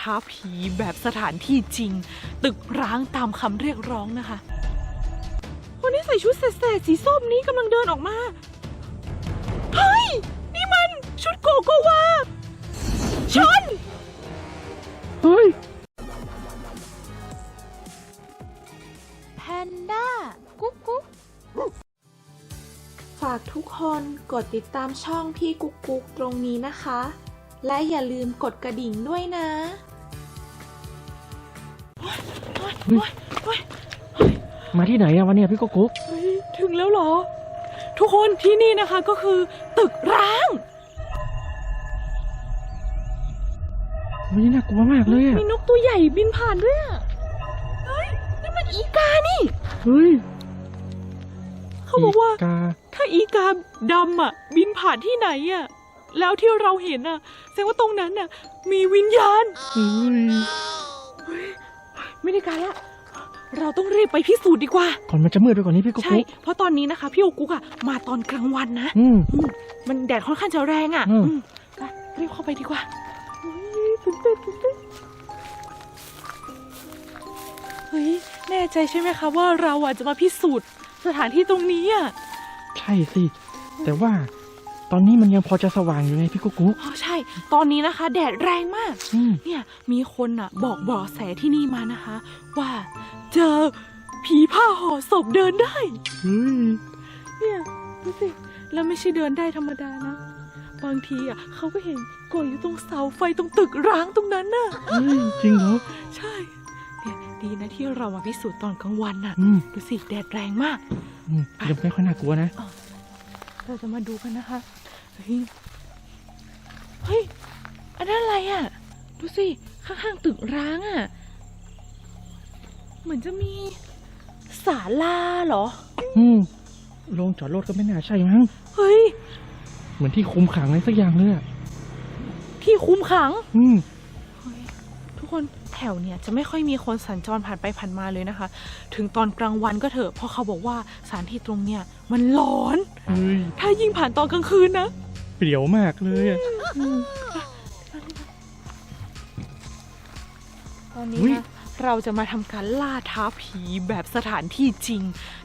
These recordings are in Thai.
ท้าผีแบบสถานที่จริง ตึกร้างตามคำเรียกร้องนะคะ คนที่ใส่ชุดแสดๆสีส้มนี้กำลังเดินออกมา เฮ้ย นี่มันชุดโกโกวาชน เฮ้ย แพนด้า กุ๊กกุ๊กฝากทุกคนกดติดตามช่องพี่กุ๊กกุ๊กตรงนี้นะคะ และอย่าลืมกดกระดิ่งด้วยนะมาที่ไหนอะวันเนี้ยพี่กุ๊กกุ๊กเฮ้ยถึงแล้วเหรอ ทุกคนที่นี่นะคะก็คือตึกร้างวันนี้น่ากลัวมากเลยอะมีนกตัวใหญ่บินผ่านด้วยอะเฮ้ยนี่มันอีกานี่ เฮ้ยเขาบอกว่ากาถ้าอีกาดำอะบินผ่านที่ไหนอะ แล้วที่เราเห็นอะแสดงว่าตรงนั้นอะ มีวิญญาณเฮ้ยไม่ได้การละเราต้องรีบไปพิสูจน์ดีกว่า ก่อนมันจะมืดไปกว่านี้พี่กุ๊กใช่กุ๊กเพราะตอนนี้นะคะ พี่โอกุกอะมาตอนกลางวันนะอืม อืมมันแดดค่อนข้างจะแรงอะอืม อืมไปรีบเข้าไปดีกว่าเฮ้ยตื่นเต้นตื่นเต้นเฮ้ยแน่ใจใช่ไหมคะว่าเราอะจะมาพิสูจน์สถานที่ตรงนี้อะใช่สิ แต่ว่า ตอนนี้มันยังพอจะสว่างอยู่ไงพี่กุ๊กกุ๊ก อ๋อใช่ ตอนนี้นะคะ แดดแรงมาก อืม เนี่ยมีคนอะ บอกเบาะแสที่นี่มานะคะ ว่าเจอผีผ้าห่อศพเดินได้ เฮ้ยเนี่ยดูสิแล้วไม่ใช่เดินได้ธรรมดานะ บางทีอะเขาก็เห็นกดอยู่ตรงเสาไฟตรงตึกร้างตรงนั้นน่ะ เฮ้ยจริงเหรอใช่เนี่ยดีนะที่เรามาพิสูจน์ตอนกลางวันน่ะ อืมดูสิแดดแรงมาก อืมยังไม่ค่อยน่ากลัวนะ เราจะมาดูกันนะคะ เฮ้ย เฮ้ย อันนั้นอะไรอะ ดูสิ ข้างๆตึกร้างอะ เหมือนจะมีศาลาเหรอ อืมโรงจอดรถก็ไม่น่าใช่มั้ง เฮ้ย เหมือนที่คุมขังอะไรสักอย่างเลยอะที่คุมขัง อืมทุก คนแถวเนี่ยจะไม่ค่อยมีคนสัญจรผ่านไปผ่านมาเลยนะคะ ถึงตอนกลางวันก็เถอะเพราะเขาบอกว่าสถานที่ตรงเนี่ยมันร้อน เฮ้ยถ้ายิ่งผ่านตอนกลางคืนนะ เปรี่ยวมากเลยอะ ตอนนี้เฮ้ยนะเราจะมาทำการล่าท้าผีแบบสถานที่จริง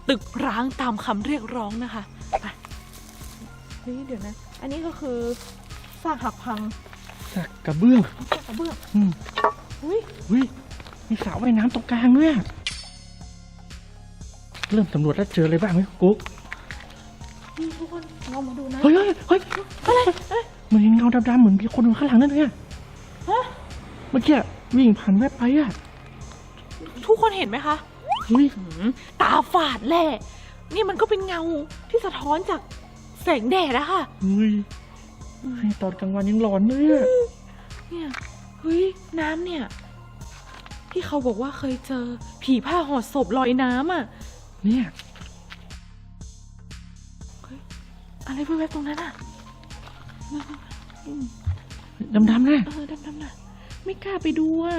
ตึกร้างตามคำเรียกร้องนะคะไปเฮ้ยเดี๋ยวนะ อันนี้ก็คือซากหักพังสักกระเบื้องซากกระเบื้องอืม เฮ้ยเฮ้ยมีสระว่ายน้ำตรงกลางด้วยอะเริ่มสำรวจแล้วเจออะไรบ้างไหมกุ๊กนี่ทุกคนเรามาดูนะเฮ้ยเฮ้ยเฮ้ยอะไรเอ้ยเหมือนเห็นเงาดำๆเหมือนมีคนอยู่ข้างหลังนั่นเลยอะฮะเมื่อกี้วิ่งผ่านแวบไปอะทุกคนเห็นไหมคะเฮ้ยหืมตาฝาดแหละนี่มันก็เป็นเงาที่สะท้อนจากแสงแดดอะค่ะเฮ้ยให้ตอนกลางวันยังหลอนเลยอะเนี่ย เฮ้ยน้ำเนี่ย ที่เขาบอกว่าเคยเจอ ผีผ้าห่อศพลอยน้ำอะเนี่ยอะไรแวบๆตรงนั้นอะดำๆนะเออดำๆน่ะไม่กล้าไปดูอะ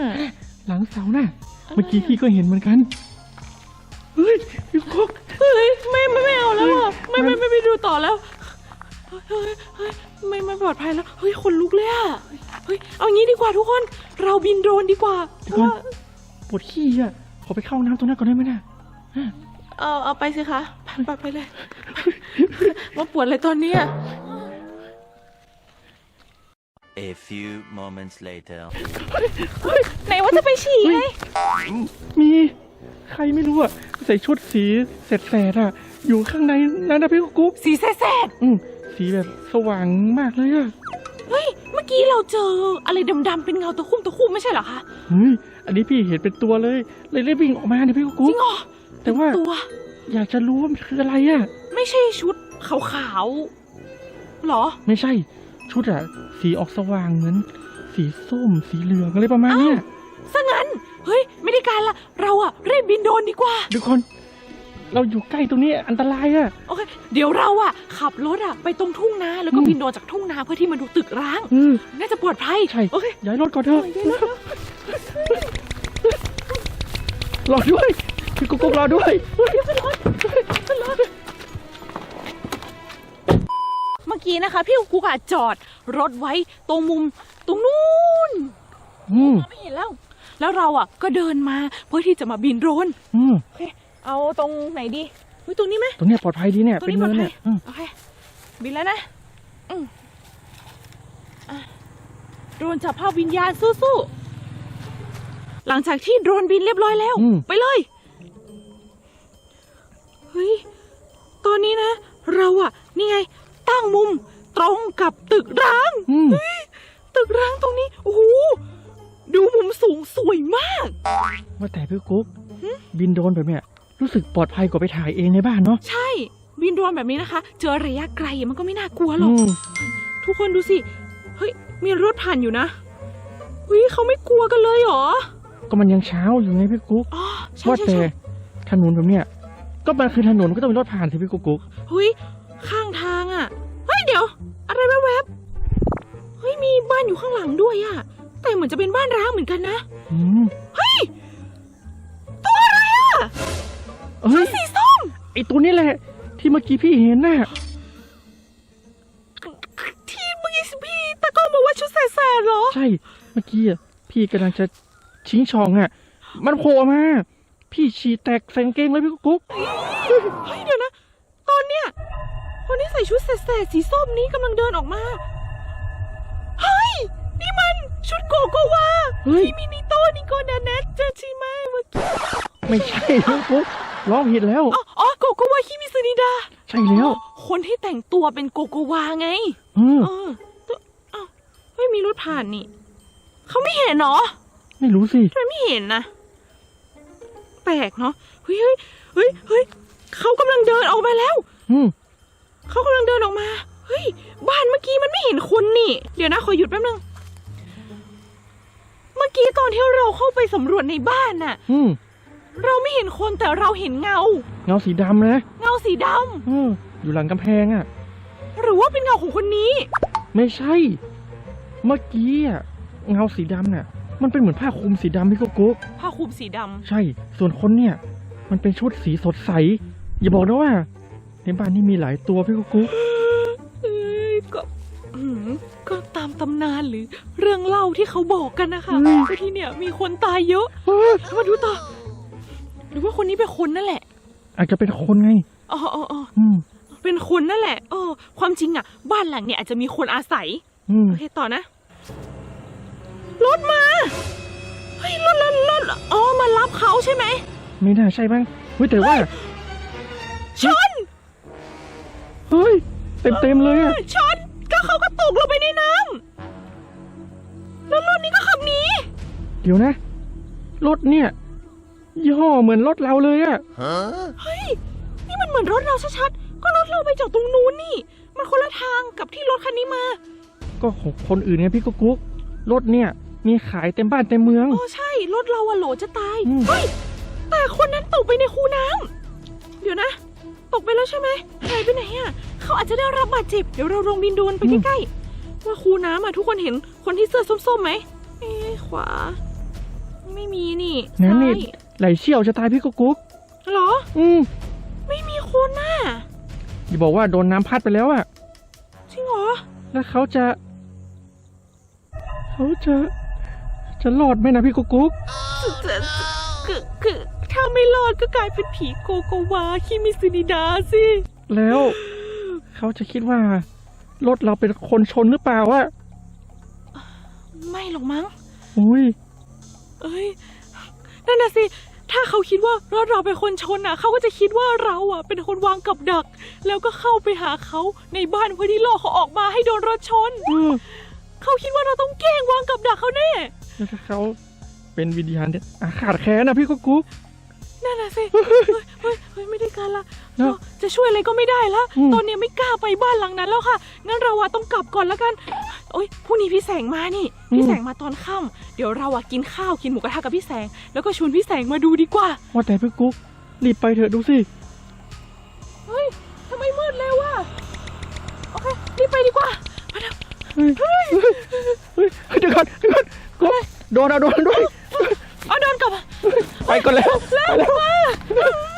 หลังเสาน่ะ เมื่อกี้พี่ก็เห็นเหมือนกัน เฮ้ยพี่กุ๊กเฮ้ยไม่ไม่ไม่เอาแล้วอะเฮ้ไม่ยไม่ไม่ไปดูต่อแล้ว เฮ้ยเฮ้ยไม่ไม่ปลอดภัยแล้ว เฮ้ยขนลุกเลยอะเฮ้ย เอางี้ดีกว่าทุกคน เราบินโดรนดีกว่าเดี๋ยวก่อนปวดขี้อะ ขอไปเข้าน้ำตรงนั้นก่อนได้ไหมน่ะเอาเอาไปสิคะไปไปไปเลย มาปวดเลยตอนเนี้ย A few moments later. ไหนว่าจะไปฉี่ไง มีใครไม่รู้อะ ใส่ชุดสีแสดๆอะ อยู่ข้างในนั้นนะพี่กุ๊กสีแสดอืม สีแบบสว่างมากเลยอะๆเฮ้ย เมื่อกี้เราเจออะไรดำๆเป็นเงาตะคุ่มตะคุ่มไม่ใช่เหรอคะ เฮ้ย อันนี้พี่เห็นเป็นตัวเลย เลยรีบวิ่งออกมาเนี่ยพี่จกุ๊ริกงเหรอแต่ว่าตัว อยากจะรู้ว่ามันคืออะไรอะไม่ใช่ชุดขาวๆเหรอ ไม่ใช่ ชุดอะสีออกสว่างเหมือน สีส้ม สีเหลืองอะไรประมาณเนี้ยซะงั้น เฮ้ย ไม่ได้การละ เราอะรีบบินโดรนดีกว่าทุกคน เราอยู่ใกล้ตรงนี้อันตรายอะโอเคเดี๋ยวเราอะขับรถอะไปตรงทุ่งนาแล้วก็อืมบินโดรนจากทุ่งนาเพื่อที่มาดูตึกร้างเออน่าจะปลอดภัยใช่โอเคย้ายรถก่อนเถอะเดี๋ยวรถรอด้วยพี่กุ๊กกุ๊กรอด้วย เมื่อกี้นะคะ พี่กุ๊กอะจอดรถไว้ตรงมุมตรงนู้นอืมมองไม่เห็นแล้ว แล้วเราอะก็เดินมาเพื่อที่จะมาบินโดรน อืม โอเค เอาตรงไหนดีเฮ้ยตรงนี้ไหมตรงเนี้ยปลอดภัยดีเนี่ยตรงเป็นนี้ปลเนิอดนภัเนี่ยยอืมโอเคบินแล้วนะอืมอะโดรนจับภาพวิญญาณสู้ๆหลังจากที่โดรนบินเรียบร้อยแล้ว อืม ไปเลย เฮ้ย ตอนนี้นะ เราอะนี่ไง ตั้งมุมตรงกับตึกร้าง อืม ตึกร้างตรงนี้ โอ้โห ดูมุมสูงสวยมาก ว่าแต่พี่กุ๊กบินโดรนแบบเนี้ย รู้สึกปลอดภัยกว่าไปถ่ายเองในบ้านเนาะใช่บินโดรนแบบนี้นะคะ เจอระยะไกลมันก็ไม่น่ากลัวหรอก อืมทุกคนดูสิ เฮ้ย มีรถผ่านอยู่นะเฮ้ยเขาไม่กลัวกันเลยเหรอก็มันยังเช้าอยู่ไงพี่กุ๊กอ๋อใช่ว่าใช่แต่ใช่ถนนแบบเนี้ยก็มันคือถนนก็ต้องมีรถผ่านสิพี่กุ๊กกุ๊กเฮ้ย ข้างทางอะเฮ้ย เดี๋ยว อะไรแวบๆเฮ้ย มีบ้านอยู่ข้างหลังด้วยอะแต่เหมือนจะเป็นบ้านร้างเหมือนกันนะ อืม เฮ้ย ตัวนี้แหละ ที่เมื่อกี้พี่เห็นน่ะที่เมื่อกี้พี่ตะโกนบอกว่าชุดแสบๆเหรอ ใช่ เมื่อกี้อะพี่กำลังจะชิงช่องอะ มันโผล่มา พี่ฉี่แตกใส่กางเกงเลยพี่กุ๊กกุ๊กเฮ้ยเดี๋ยวนะ ตอนเนี้ยคนที่ใส่ชุดแสดๆสีส้มนี้กำลังเดินออกมา เฮ้ย นี่มันชุดโกโกวาเฮ้ยที่มินิโตนิโกนาเนตเจอใช่ไหมเมื่อกี้ไม่ใช่พี่กุ๊กร้องผิดแล้ว อ๋ออ๋อ โกโกวาคิมิซึนิดา ใช่แล้วอ๋อคนที่แต่งตัวเป็นโกโกวาไงเออเออตัวอ้าวเฮ้ยมีรถผ่านนี่ เขาไม่เห็นเหรอไม่รู้สิ ทำไมไม่เห็นนะ แปลกเนาะ เฮ้ยเฮ้ยเฮ้ยเฮ้ยเขากำลังเดินออกมาแล้ว อืมเขากำลังเดินออกมา เฮ้ย บ้านเมื่อกี้มันไม่เห็นคนนี่ เดี๋ยวนะ ขอหยุดแป๊บนึง เมื่อกี้ตอนที่เราเข้าไปสำรวจในบ้านน่ะ อืมเราไม่เห็นคนแต่เราเห็นเงา เงาสีดำนะเงาสีดเอออยู่หลังกำแพงอะำหรือว่าเป็นเงาของคนนี้ ไม่ใช่ เมื่อกี้อะเงาสีดำน่ะ มันเป็นเหมือนผ้าคลุมสีดำพี่กุ๊กกุ๊กผ้าคลุมสีดใช่ ส่วนคนเนี่ย มันเป็นชุดสีสดใส อย่าบอกนะว่า ในบ้านนี่มีหลายตัวพี่กุ๊กกุ๊กำเอ้ยก็อืมก็ตามตำนานหรือเรื่องเล่าที่เขาบอกกันนะคะว่าที่เนี่ยมีคนตายเยอะเออมาดูต่อหรือว่าคนนี้เป็นคนนั่นแหละ อาจจะเป็นคนไงอ๋ออ๋ออ๋ออืมเป็นคนนั่นแหละเออความจริงอะบ้านหลังเนี่ยอาจจะมีคนอาศัย อืมโอเคต่อนะ รถมา เฮ้ยรถรถรถอ๋อมารับเขาใช่ไหม ไม่น่าใช่บ้างเฮ้ยแต่ว่าชน เฮ้ยเต็มเต็มๆเลยอะชนก็เขาก็ตกลงไปในน้ำแล้วรถนี้ก็ขับหนี เดี๋ยวนะ รถเนี่ย ยี่ห้อเหมือนรถเราเลยอะเฮ้ย นี่มันเหมือนรถเราชัดๆ ก็รถเราไปจากตรงนู้นนี่ มันคนละทางกับที่รถคันนี้มา ก็ของคนอื่นไงพี่กุ๊กกุ๊กรถเนี่ยมีขายเต็มบ้านเต็มเมือง โอ้ใช่ รถเราอะโหลจะตาย อืม เฮ้ย แต่คนนั้นตกไปในคูน้ำ เดี๋ยวนะ ตกไปแล้วใช่ไหมหายไปไหนอะเขาอาจจะได้รับบาดเจ็บ เดี๋ยวเราลงบินโดรนไปใกล้ๆ ว่าคูน้ำอะทุกคนเห็นคนที่เสื้อส้มๆไหม เอ๊ะขวา ไม่มีนี่งั้นนี่ซ้าย ไหลเชี่ยวจะตายพี่กุ๊กกุ๊กเหรอ อืมไม่มีคนน่ะอย่าบอกว่าโดนน้ำพัดไปแล้วอะจริงเหรอ แล้วเขาจะ เขาจะ จะรอดไหมนะพี่กุ๊กกุ๊กจะจะคือคือถ้าไม่รอดก็กลายเป็นผีโกโกวาคิมิซึนิดาสิ แล้วเขาจะคิดว่ารถเราเป็นคนชนหรือเปล่าวะไม่หรอกมั้ง อุ้ย เอ้ย นั่นน่ะสิ ถ้าเขาคิดว่ารถเราเป็นคนชนอะ เขาก็จะคิดว่าเราอะ เป็นคนวางกับดัก แล้วก็เข้าไปหาเขาในบ้านเพื่อที่ล่อเขาออกมาให้โดนรถชนเออเขาคิดว่าเราต้องแกล้งวางกับดักเขาแน่ แล้วถ้าเขาเป็นวิญญาณเนี่ยอาขาดแค้นนะพี่กุ๊กกุ๊ก นั่นน่ะสิเฮ้ยเฮ้ยเฮ้ยไม่ได้การละแล้วจะช่วยอะไรก็ไม่ได้ละอืม ตอนนี้ไม่กล้าไปบ้านหลังนั้นแล้วค่ะ งั้นเราอะต้องกลับก่อนแล้วกัน โอ๊ยพรุ่งนี้พี่แสงมานี่ พี่แสงมาตอนค่ำเดี๋ยวเราอะกินข้าวกินหมูกระทะกับพี่แสง แล้วก็ชวนพี่แสงมาดูดีกว่า ว่าแต่พี่กุ๊กรีบไปเถอะดูสิเฮ้ยทำไมมืดแล้ววะโอเครีบไปดีกว่ามาเถอะเฮ้ยเฮ้ยเฮ้ยเดี๋ยวก่อนเดี๋ยวก่อนกุ๊กโดนเอาโดนด้วยเอาเดินกลับมา ไปก่อนแล้วไปแล้ว